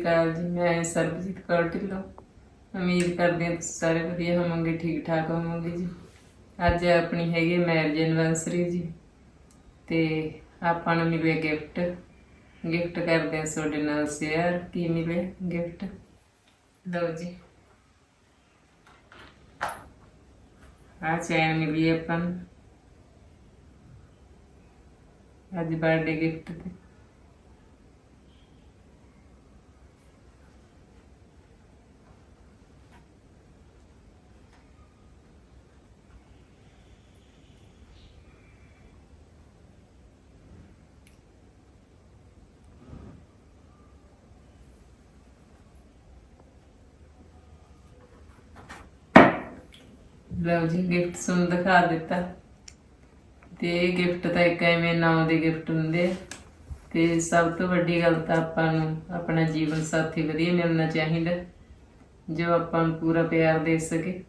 ਅਕਾਲ ਜੀ, ਮੈਂ ਸਰਬਜੀਤ ਕੌਰ ਢਿੱਲੋਂ। ਉਮੀਦ ਕਰਦੀ ਹਾਂ ਤੁਸੀਂ ਸਾਰੇ ਵਧੀਆ ਹੋਵੋਗੇ, ਠੀਕ ਠਾਕ ਹੋਵੋਗੇ ਜੀ। ਅੱਜ ਆਪਣੀ ਹੈਗੀ ਮੈਰਿਜ ਐਨਵਰਸਰੀ ਜੀ। ਤੇ ਆਪਾਂ ਨੂੰ ਮਿਲੇ ਗਿਫਟ ਗਿਫਟ ਕਰਦੇ ਹਾਂ ਤੁਹਾਡੇ ਨਾਲ ਸ਼ੇਅਰ ਕੀ ਮਿਲੇ ਗਿਫਟ ਲਓ ਜੀ। ਆ ਚੈਨ ਮਿਲੀ ਆਪਾਂ ਨੂੰ। ਅੱਜ ਬਰਥਡੇ ਗਿਫਟ ਤੇ। ਲਓ ਜੀ ਗਿਫਟ ਸੁਣ ਦਿਖਾ ਦਿੱਤਾ। ਤੇ ਇਹ ਗਿਫਟ ਤਾਂ ਇੱਕ ਐਵੇਂ ਨਾਮ ਦੇ ਗਿਫਟ ਹੁੰਦੇ ਆ। ਤੇ ਸਭ ਤੋਂ ਵੱਡੀ ਗੱਲ ਤਾਂ ਆਪਾਂ ਨੂੰ ਆਪਣਾ ਜੀਵਨ ਸਾਥੀ ਵਧੀਆ ਮਿਲਣਾ ਚਾਹੀਦਾ, ਜੋ ਆਪਾਂ ਨੂੰ ਪੂਰਾ ਪਿਆਰ ਦੇ ਸਕੇ।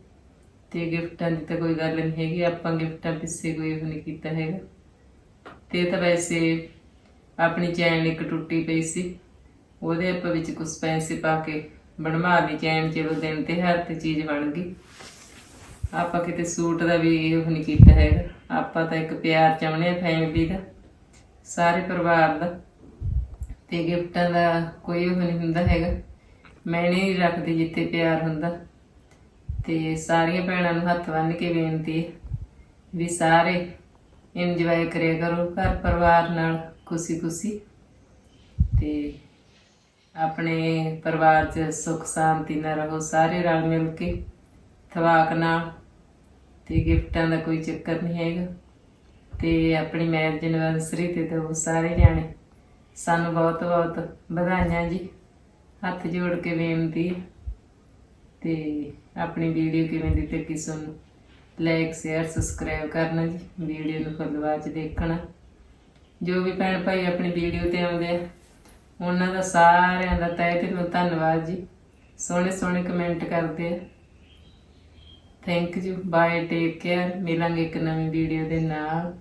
ਤੇ ਗਿਫਟਾਂ ਦੀ ਤਾਂ ਕੋਈ ਗੱਲ ਨਹੀਂ ਹੈਗੀ, ਆਪਾਂ ਗਿਫਟਾਂ ਪਿੱਛੇ ਕੋਈ ਉਹ ਨਹੀਂ ਕੀਤਾ ਹੈਗਾ। ਤੇ ਤਾਂ ਵੈਸੇ ਆਪਣੀ ਚੈਨ ਇੱਕ ਟੁੱਟੀ ਪਈ ਸੀ, ਉਹਦੇ ਆਪਾਂ ਵਿੱਚ ਕੁਝ ਪੈਸੇ ਪਾ ਕੇ ਬਣਵਾ ਲਈ। ਚੈਨ ਚਲੋ ਦਿਨ ਤੇ ਹਰ ਤੇ ਚੀਜ਼ ਬਣ ਗਈ। ਆਪਾਂ ਕਿਤੇ ਸੂਟ ਦਾ ਵੀ ਉਹ ਨਹੀਂ ਕੀਤਾ ਹੈਗਾ। ਆਪਾਂ ਤਾਂ ਇੱਕ ਪਿਆਰ ਚਾਹੁੰਦੇ ਆ ਫੈਮਿਲੀ ਦਾ, ਸਾਰੇ ਪਰਿਵਾਰ ਦਾ। ਤੇ ਗਿਫਟਾਂ ਦਾ ਕੋਈ ਉਹ ਨਹੀਂ ਹੁੰਦਾ ਹੈਗਾ। ਮੈਂ ਨਹੀਂ ਰੱਖਦੀ ਜਿੱਥੇ ਪਿਆਰ ਹੁੰਦਾ। ਤੇ ਸਾਰੀਆਂ ਭੈਣਾਂ ਨੂੰ ਹੱਥ ਬੰਨ੍ਹ ਕੇ ਬੇਨਤੀ ਹੈ ਵੀ ਸਾਰੇ ਇੰਜੋਏ ਕਰਿਆ ਕਰੋ, ਘਰ ਪਰਿਵਾਰ ਨਾਲ ਖੁਸ਼ੀ ਖੁਸ਼ੀ ਤੇ ਆਪਣੇ ਪਰਿਵਾਰ 'ਚ ਸੁੱਖ ਸ਼ਾਂਤੀ ਨਾਲ ਰਹੋ, ਸਾਰੇ ਰਲ ਮਿਲ ਕੇ। ਥਵਾਕ ਨਾਲ ਤੇ ਗਿਫਟਾਂ ਦਾ ਕੋਈ ਚੱਕਰ ਨਹੀਂ ਹੈਗਾ। ਤੇ ਆਪਣੀ ਮੈਰਿਜ ਐਨਵਰਸਰੀ ਤੇ ਤਾਂ ਸਾਰੇ ਜਾਣੇ ਸਾਨੂੰ ਬਹੁਤ ਬਹੁਤ ਵਧਾਈਆਂ ਜੀ। ਹੱਥ ਜੋੜ ਕੇ ਬੇਨਤੀ ਹੈ ਤੇ ਆਪਣੀ ਵੀਡੀਓ ਕਿਵੇਂ ਦੀ ਤੇ ਕਿਸ ਨੂੰ ਲਾਈਕ ਸ਼ੇਅਰ ਸਬਸਕ੍ਰਾਈਬ ਕਰਨਾ ਜੀ। ਵੀਡੀਓ ਨੂੰ ਫੁੱਲ ਬਾਅਦ ਚ ਦੇਖਣਾ। ਜੋ ਵੀ ਭੈਣ ਭਾਈ ਆਪਣੀ ਵੀਡੀਓ ਤੇ ਆਉਂਦੇ ਆ, ਉਹਨਾਂ ਦਾ ਸਾਰਿਆਂ ਦਾ ਤਹਿ ਦਿਲੋਂ ਧੰਨਵਾਦ ਜੀ। ਸੋਹਣੇ ਸੋਹਣੇ ਕਮੈਂਟ ਕਰਦੇ ਆ। Thank you bye take care ਮਿਲਾਂਗੇ ਇੱਕ ਨਵੀਂ ਵੀਡੀਓ ਦੇ ਨਾਲ।